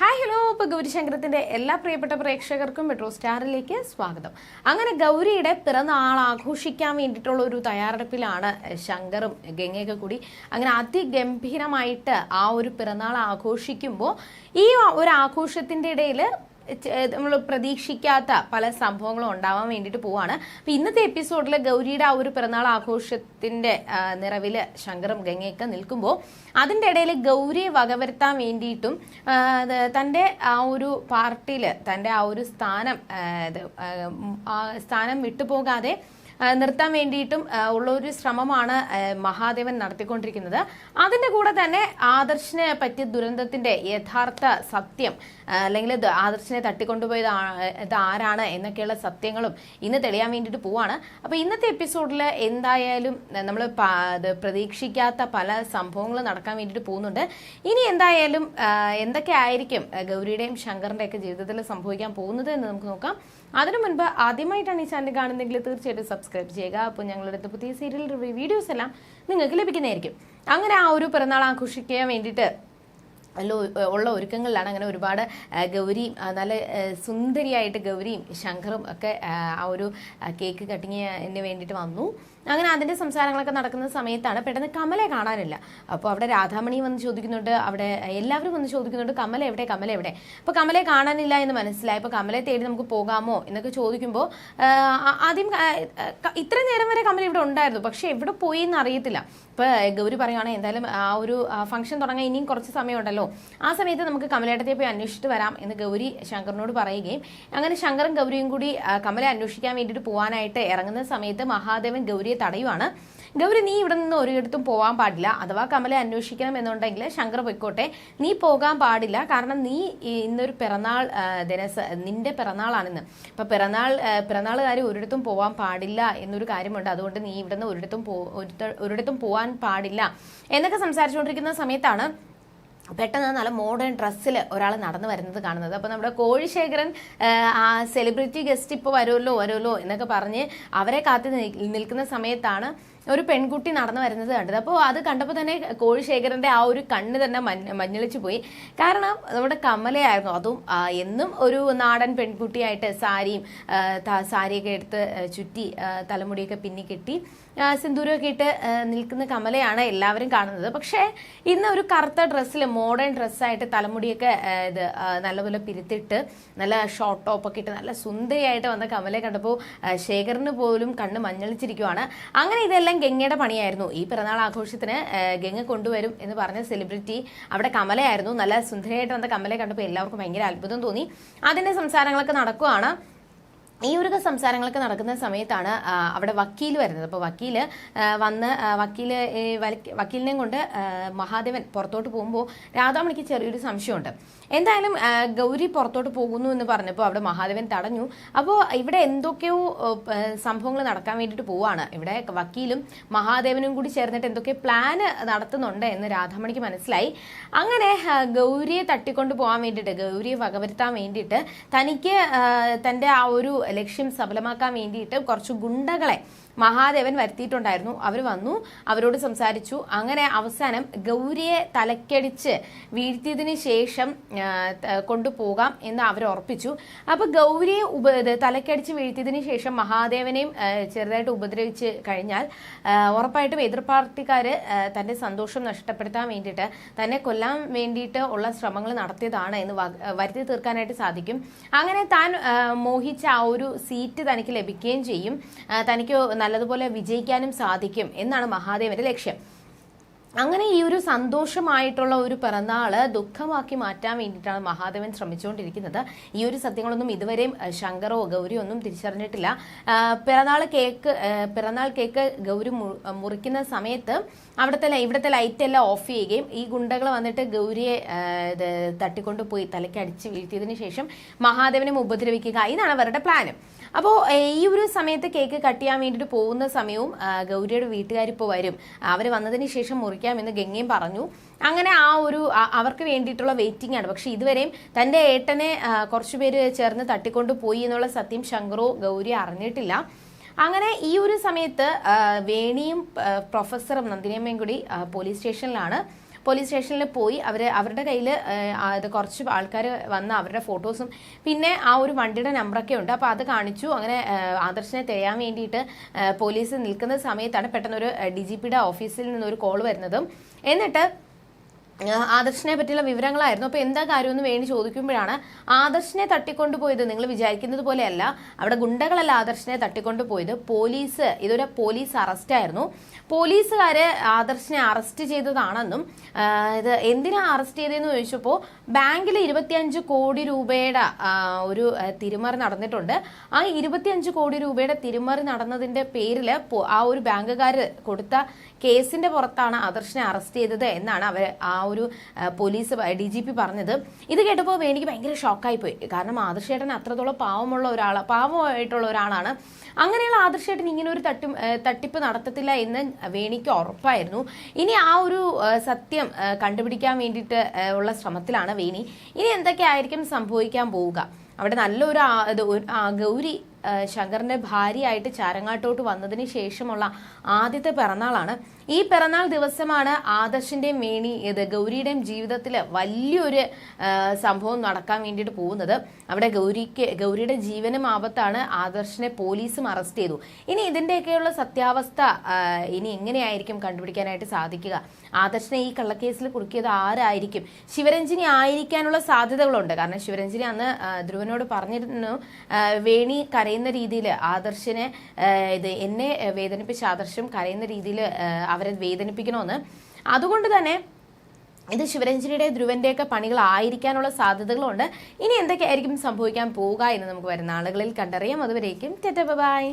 Hi hello ഇപ്പോൾ ഗൗരിശങ്കരത്തിന്റെ എല്ലാ പ്രിയപ്പെട്ട പ്രേക്ഷകർക്കും മെട്രോ സ്റ്റാറിലേക്ക് സ്വാഗതം. അങ്ങനെ ഗൗരിയുടെ പിറന്നാൾ ആഘോഷിക്കാൻ വേണ്ടിയിട്ടുള്ള ഒരു തയ്യാറെടുപ്പിലാണ് ശങ്കറും ഗംഗയൊക്കെ കൂടി. അങ്ങനെ അതിഗംഭീരമായിട്ട് ആ ഒരു പിറന്നാൾ ആഘോഷിക്കുമ്പോൾ ഈ ഒരു ആഘോഷത്തിന്റെ ഇടയിൽ നമ്മൾ പ്രതീക്ഷിക്കാത്ത പല സംഭവങ്ങളും ഉണ്ടാവാൻ വേണ്ടിയിട്ട് പോവാണ്. അപ്പൊ ഇന്നത്തെ എപ്പിസോഡിൽ ഗൗരിയുടെ ആ ഒരു പിറന്നാൾ ആഘോഷത്തിന്റെ നിറവിൽ ശങ്കറും ഗംഗയൊക്കെ നിൽക്കുമ്പോൾ അതിന്റെ ഇടയിൽ ഗൗരിയെ വകവരുത്താൻ വേണ്ടിയിട്ടും തന്റെ ആ ഒരു പാർട്ടിയിൽ തന്റെ ആ ഒരു സ്ഥാനം സ്ഥാനം വിട്ടുപോകാതെ നിർത്താൻ വേണ്ടിയിട്ടും ഉള്ള ഒരു ശ്രമമാണ് മഹാദേവൻ നടത്തിക്കൊണ്ടിരിക്കുന്നത്. അതിന്റെ കൂടെ തന്നെ ആദർശിനെ പറ്റിയ ദുരന്തത്തിന്റെ യഥാർത്ഥ സത്യം അല്ലെങ്കിൽ ആദർശിനെ തട്ടിക്കൊണ്ടുപോയത് ഇത് ആരാണ് എന്നൊക്കെയുള്ള സത്യങ്ങളും ഇന്ന് തെളിയാൻ വേണ്ടിയിട്ട് പോവാണ്. അപ്പൊ ഇന്നത്തെ എപ്പിസോഡിൽ എന്തായാലും നമ്മൾ പ്രതീക്ഷിക്കാത്ത പല സംഭവങ്ങളും നടക്കാൻ വേണ്ടിയിട്ട് പോകുന്നുണ്ട്. ഇനി എന്തായാലും എന്തൊക്കെ ആയിരിക്കും ഗൗരിയുടെയും ശങ്കറിന്റെയൊക്കെ ജീവിതത്തിൽ സംഭവിക്കാൻ പോകുന്നത് എന്ന് നമുക്ക് നോക്കാം. അതിനു മുൻപ് ആദ്യമായിട്ടാണ് ഈ ചാനൽ കാണുന്നതെങ്കിൽ തീർച്ചയായിട്ടും സബ്സ്ക്രൈബ് ചെയ്യുക. അപ്പോൾ ഞങ്ങളുടെ അടുത്ത് പുതിയ സീരിയൽ റിവ്യൂ വീഡിയോസ് എല്ലാം നിങ്ങൾക്ക് ലഭിക്കുന്നതായിരിക്കും. അങ്ങനെ ആ ഒരു പിറന്നാൾ ആഘോഷിക്കാൻ വേണ്ടിയിട്ട് ഉള്ള ഒരുക്കങ്ങളിലാണ് അങ്ങനെ ഒരുപാട് ഗൗരി നല്ല സുന്ദരിയായിട്ട് ഗൗരിയും ശങ്കറും ഒക്കെ ആ, ഒരു കേക്ക് കട്ടിങ്ങിന് വേണ്ടിയിട്ട് വന്നു. അങ്ങനെ അതിന്റെ സംസാരങ്ങളൊക്കെ നടക്കുന്ന സമയത്താണ് പെട്ടെന്ന് കമലെ കാണാനില്ല. അപ്പോൾ അവിടെ രാധാമണി വന്ന് ചോദിക്കുന്നുണ്ട് അവിടെ എല്ലാവരും വന്ന് ചോദിക്കുന്നുണ്ട് കമല എവിടെ കമല എവിടെ? അപ്പോൾ കമലെ കാണാനില്ല എന്ന് മനസ്സിലായി. അപ്പോൾ കമലെ തേടി നമുക്ക് പോകാമോ എന്നൊക്കെ ചോദിക്കുമ്പോൾ ആദ്യം ഇത്ര നേരം വരെ കമല ഇവിടെ ഉണ്ടായിരുന്നു. പക്ഷേ എവിടെ പോയി എന്ന് അറിയത്തില്ല. ഇപ്പോൾ ഗൗരി പറയുകയാണെങ്കിൽ എന്തായാലും ആ ഒരു ഫംഗ്ഷൻ തുടങ്ങാൻ ഇനിയും കുറച്ച് സമയമുണ്ടല്ലോ. ആ സമയത്ത് നമുക്ക് കമലേട്ടത്തെ പോയി അന്വേഷിച്ചിട്ട് വരാം എന്ന് ഗൗരി ശങ്കറിനോട് പറയുകയും അങ്ങനെ ശങ്കറും ഗൗരിയും കൂടി കമലെ അന്വേഷിക്കാൻ വേണ്ടിയിട്ട് പോകാനായിട്ട് ഇറങ്ങുന്ന സമയത്ത് മഹാദേവൻ ഗൗരിയെ തടയുവാണ്. ഗൗരി നീ ഇവിടെ നിന്ന് ഒരിടത്തും പോകാൻ പാടില്ല. അഥവാ കമലെ അന്വേഷിക്കണം എന്നുണ്ടെങ്കിൽ ശങ്കർ പൊയ്ക്കോട്ടെ. നീ പോകാൻ പാടില്ല. കാരണം നീ ഇന്നൊരു പിറന്നാൾ ദിനസ് നിന്റെ പിറന്നാളാണിന്ന്. അപ്പൊ പിറന്നാൾ പിറന്നാളുകാർ ഒരിടത്തും പോകാൻ പാടില്ല എന്നൊരു കാര്യമുണ്ട്. അതുകൊണ്ട് നീ ഇവിടെ നിന്ന് ഒരിടത്തും പോ ഒരിട- ഒരിടത്തും പോകാൻ പാടില്ല. എന്നൊക്കെ സംസാരിച്ചുകൊണ്ടിരിക്കുന്ന സമയത്താണ് പെട്ടെന്ന് നല്ല മോഡേൺ ഡ്രസ്സിൽ ഒരാൾ നടന്നു വരുന്നത് കാണുന്നത്. അപ്പോൾ നമ്മുടെ കോഴിശേഖരൻ ആ, സെലിബ്രിറ്റി ഗസ്റ്റ് ഇപ്പോൾ വരുമല്ലോ വരുമല്ലോ എന്നൊക്കെ പറഞ്ഞ് അവരെ കാത്ത് നിൽക്കുന്ന സമയത്താണ് ഒരു പെൺകുട്ടി നടന്നു വരുന്നത് കണ്ടത്. അപ്പോൾ അത് കണ്ടപ്പോൾ തന്നെ കോഴിശേഖരന്റെ ആ ഒരു കണ്ണ് തന്നെ മഞ്ഞ മഞ്ഞളിച്ചു പോയി. കാരണം നമ്മുടെ കമലയായിരുന്നു. അതും എന്നും ഒരു നാടൻ പെൺകുട്ടിയായിട്ട് സാരിയും സാരിയൊക്കെ എടുത്ത് ചുറ്റി തലമുടിയൊക്കെ പിന്നി കെട്ടി സിന്ദൂരമൊക്കെ ഇട്ട് നിൽക്കുന്ന കമലയാണ് എല്ലാവരും കാണുന്നത്. പക്ഷേ ഇന്ന് ഒരു കറുത്ത ഡ്രസ്സിൽ മോഡേൺ ഡ്രസ്സായിട്ട് തലമുടിയൊക്കെ ഇത് നല്ലപോലെ പിരുത്തിട്ട് നല്ല ഷോർട്ട് ടോപ്പൊക്കെ ഇട്ട് നല്ല സുന്ദരിയായിട്ട് വന്ന കമലെ കണ്ടപ്പോൾ ശേഖറിന് പോലും കണ്ണ് മഞ്ഞളിച്ചിരിക്കുവാണ്. അങ്ങനെ ഇതെല്ലാം ഗംഗയുടെ പണിയായിരുന്നു. ഈ പിറന്നാൾ ആഘോഷത്തിന് ഗംഗ കൊണ്ടുവരും എന്ന് പറഞ്ഞ സെലിബ്രിറ്റി അവിടെ കമലയായിരുന്നു. നല്ല സുന്ദരിയായിട്ട് വന്ന കമലെ കണ്ടപ്പോൾ എല്ലാവർക്കും ഭയങ്കര അത്ഭുതം തോന്നി. അതിന്റെ സംസാരങ്ങളൊക്കെ നടക്കുവാണ്. ഈ ഒരു സംസാരങ്ങളൊക്കെ നടക്കുന്ന സമയത്താണ് അവിടെ വക്കീൽ വരുന്നത്. അപ്പോൾ വക്കീൽ വന്ന് വക്കീൽ വക്കീലിനെയും കൊണ്ട് മഹാദേവൻ പുറത്തോട്ട് പോകുമ്പോൾ രാധാമണിക്ക് ചെറിയൊരു സംശയമുണ്ട്. എന്തായാലും ഗൗരി പുറത്തോട്ട് പോകുന്നു എന്ന് പറഞ്ഞപ്പോൾ അവിടെ മഹാദേവൻ തടഞ്ഞു. അപ്പോൾ ഇവിടെ എന്തൊക്കെയോ സംഭവങ്ങൾ നടക്കാൻ വേണ്ടിയിട്ട് പോവാണ്. ഇവിടെ വക്കീലും മഹാദേവനും കൂടി ചേർന്നിട്ട് എന്തൊക്കെ പ്ലാന് നടത്തുന്നുണ്ട് എന്ന് രാധാമണിക്ക് മനസ്സിലായി. അങ്ങനെ ഗൗരിയെ തട്ടിക്കൊണ്ട് പോകാൻ വേണ്ടിയിട്ട് ഗൗരിയെ വകവരുത്താൻ വേണ്ടിയിട്ട് തനിക്ക് തന്റെ ആ ഒരു ലക്ഷ്യം സഫലമാക്കാൻ വേണ്ടിയിട്ട് കുറച്ച് ഗുണ്ടകളെ മഹാദേവൻ വരുത്തിയിട്ടുണ്ടായിരുന്നു. അവർ വന്നു അവരോട് സംസാരിച്ചു. അങ്ങനെ അവസാനം ഗൗരിയെ തലക്കടിച്ച് വീഴ്ത്തിയതിന് ശേഷം കൊണ്ടുപോകാം എന്ന് അവർ ഉറപ്പിച്ചു. അപ്പൊ ഗൗരിയെ ഉപ തലക്കടിച്ച് വീഴ്ത്തിയതിന് ശേഷം മഹാദേവനെയും ചെറുതായിട്ട് ഉപദ്രവിച്ച് കഴിഞ്ഞാൽ ഉറപ്പായിട്ടും എതിർ തന്റെ സന്തോഷം നഷ്ടപ്പെടുത്താൻ വേണ്ടിയിട്ട് തന്നെ കൊല്ലാൻ വേണ്ടിയിട്ട് ഉള്ള ശ്രമങ്ങൾ നടത്തിയതാണ് എന്ന് വരുത്തി തീർക്കാനായിട്ട് സാധിക്കും. അങ്ങനെ താൻ മോഹിച്ച ആ ഒരു സീറ്റ് തനിക്ക് ലഭിക്കുകയും ചെയ്യും. തനിക്ക് നല്ലതുപോലെ വിജയിക്കാനും സാധിക്കും എന്നാണ് മഹാദേവന്റെ ലക്ഷ്യം. അങ്ങനെ ഈ ഒരു സന്തോഷമായിട്ടുള്ള ഒരു പിറന്നാൾ ദുഃഖമാക്കി മാറ്റാൻ വേണ്ടിയിട്ടാണ് മഹാദേവൻ ശ്രമിച്ചുകൊണ്ടിരിക്കുന്നത്. ഈ ഒരു സത്യങ്ങളൊന്നും ഇതുവരെയും ശങ്കറോ ഗൗരിയോ ഒന്നും തിരിച്ചറിഞ്ഞിട്ടില്ല പിറന്നാൾ കേക്ക് പിറന്നാൾ കേക്ക് ഗൗരി മുറിക്കുന്ന സമയത്ത് അവിടുത്തെ ഇവിടുത്തെ ലൈറ്റ് എല്ലാം ഓഫ് ചെയ്യുകയും ഈ ഗുണ്ടകൾ വന്നിട്ട് ഗൗരിയെ തട്ടിക്കൊണ്ട് പോയി തലയ്ക്ക് അടിച്ച് വീഴ്ത്തിയതിനു ശേഷം മഹാദേവനെ ഉപദ്രവിക്കുക. ഇതാണ് അവരുടെ പ്ലാന്. അപ്പോൾ ഈ ഒരു സമയത്ത് കേക്ക് കട്ട് ചെയ്യാൻ വേണ്ടിയിട്ട് പോകുന്ന സമയവും ഗൗരിയുടെ വീട്ടുകാരിപ്പോൾ വരും. അവർ വന്നതിന് ശേഷം മുറിക്കാമെന്ന് ഗംഗയും പറഞ്ഞു. അങ്ങനെ ആ ഒരു അവർക്ക് വേണ്ടിയിട്ടുള്ള വെയിറ്റിംഗ് ആണ്. പക്ഷെ ഇതുവരെയും തന്റെ ഏട്ടനെ കുറച്ചുപേര് ചേർന്ന് തട്ടിക്കൊണ്ട് പോയി എന്നുള്ള സത്യം ശങ്കറോ ഗൗരി അറിഞ്ഞിട്ടില്ല. അങ്ങനെ ഈ ഒരു സമയത്ത് വേണിയും പ്രൊഫസറും നന്ദിനിയമ്മയും കൂടി പോലീസ് സ്റ്റേഷനിലാണ് പോലീസ് സ്റ്റേഷനിൽ പോയി അവർ അവരുടെ കയ്യിൽ അത് കുറച്ച് ആൾക്കാർ വന്ന അവരുടെ ഫോട്ടോസും. പിന്നെ ആ ഒരു വണ്ടിയുടെ നമ്പറൊക്കെ ഉണ്ട്. അപ്പോൾ അത് കാണിച്ചു. അങ്ങനെ ആദർശനെ തിരയാൻ വേണ്ടിയിട്ട് പോലീസ് നിൽക്കുന്ന സമയത്താണ് പെട്ടെന്ന് ഒരു ഡി ജി പിയുടെ ഓഫീസിൽ നിന്നൊരു കോൾ വരുന്നതും. എന്നിട്ട് ആദർശിനെ പറ്റിയുള്ള വിവരങ്ങളായിരുന്നു. അപ്പോൾ എന്താ കാര്യമെന്ന് വേണ്ടി ചോദിക്കുമ്പോഴാണ് ആദർശിനെ തട്ടിക്കൊണ്ടുപോയത് നിങ്ങൾ വിചാരിക്കുന്നത് പോലെയല്ല. അവിടെ ഗുണ്ടകളല്ല ആദർശിനെ തട്ടിക്കൊണ്ടുപോയത്. പോലീസ് ഇതൊരു പോലീസ് അറസ്റ്റ് ആയിരുന്നു. പോലീസുകാര് ആദർശിനെ അറസ്റ്റ് ചെയ്തതാണെന്നും ഇത് എന്തിനാ അറസ്റ്റ് ചെയ്തതെന്ന് ചോദിച്ചപ്പോൾ ബാങ്കിൽ ഇരുപത്തിയഞ്ച് കോടി രൂപയുടെ ഒരു തിരിമറി നടന്നിട്ടുണ്ട്. ആ ഇരുപത്തിയഞ്ച് കോടി രൂപയുടെ തിരിമറി നടന്നതിന്റെ പേരിൽ ആ ഒരു ബാങ്കുകാർ കൊടുത്ത കേസിന്റെ പുറത്താണ് ആദർശിനെ അറസ്റ്റ് ചെയ്തത് എന്നാണ് അവർ ആ ഒരു പോലീസ് ഡി ജി പി പറഞ്ഞത്. ഇത് കേട്ടപ്പോൾ എനിക്ക് ഭയങ്കര ഷോക്കായി പോയി കാരണം ആദർശേട്ടൻ അത്രത്തോളം പാവമുള്ള ഒരാൾ പാവമായിട്ടുള്ള ഒരാളാണ്. അങ്ങനെയുള്ള ആദർശേട്ടൻ ഇങ്ങനെ ഒരു തട്ടി തട്ടിപ്പ് നടത്തത്തില്ല എന്ന് വേണിക്ക് ഉറപ്പായിരുന്നു. ഇനി ആ ഒരു സത്യം കണ്ടുപിടിക്കാൻ വേണ്ടിയിട്ട് ഉള്ള ശ്രമത്തിലാണ് വേണി. ഇനി എന്തൊക്കെ ആയിരിക്കും സംഭവിക്കാൻ പോവുക? അവിടെ നല്ലൊരു ഗൗരി ശങ്കറിന്റെ ഭാര്യയായിട്ട് ചാരങ്ങാട്ടോട്ട് വന്നതിന് ശേഷമുള്ള ആദ്യത്തെ പിറന്നാളാണ്. ഈ പിറന്നാൾ ദിവസമാണ് ആദർശിന്റെയും വേണി ഇത് ഗൗരിയുടെയും ജീവിതത്തിൽ വലിയൊരു സംഭവം നടക്കാൻ വേണ്ടിയിട്ട് പോകുന്നത്. അവിടെ ഗൗരിക്ക് ഗൗരിയുടെ ജീവനും ആപത്താണ് ആദർശിനെ പോലീസും അറസ്റ്റ് ചെയ്തു. ഇനി ഇതിന്റെയൊക്കെയുള്ള സത്യാവസ്ഥ ഇനി എങ്ങനെയായിരിക്കും കണ്ടുപിടിക്കാനായിട്ട് സാധിക്കുക? ആദർശിനെ ഈ കള്ളക്കേസിൽ കുടുക്കിയത് ആരായിരിക്കും? ശിവരഞ്ജിനി ആയിരിക്കാനുള്ള സാധ്യതകളുണ്ട്. കാരണം ശിവരഞ്ജിനി അന്ന് ധ്രുവനോട് പറഞ്ഞിരുന്നു വേണി വേണി കരയുന്ന രീതിയിൽ ആദർശിനെ ഇത് എന്നെ വേദനിപ്പിച്ച ആദർശം കരയുന്ന രീതിയിൽ അവരെ വേദനിപ്പിക്കണമെന്ന്. അതുകൊണ്ട് തന്നെ ഇത് ശിവരഞ്ജനിയുടെ ധ്രുവന്റെയൊക്കെ പണികളായിരിക്കാനുള്ള സാധ്യതകളുണ്ട്. ഇനി എന്തൊക്കെയായിരിക്കും സംഭവിക്കാൻ പോവുക എന്ന് നമുക്ക് വരുന്ന ആളുകളിൽ കണ്ടറിയാം. അതുവരേക്കും ബൈ.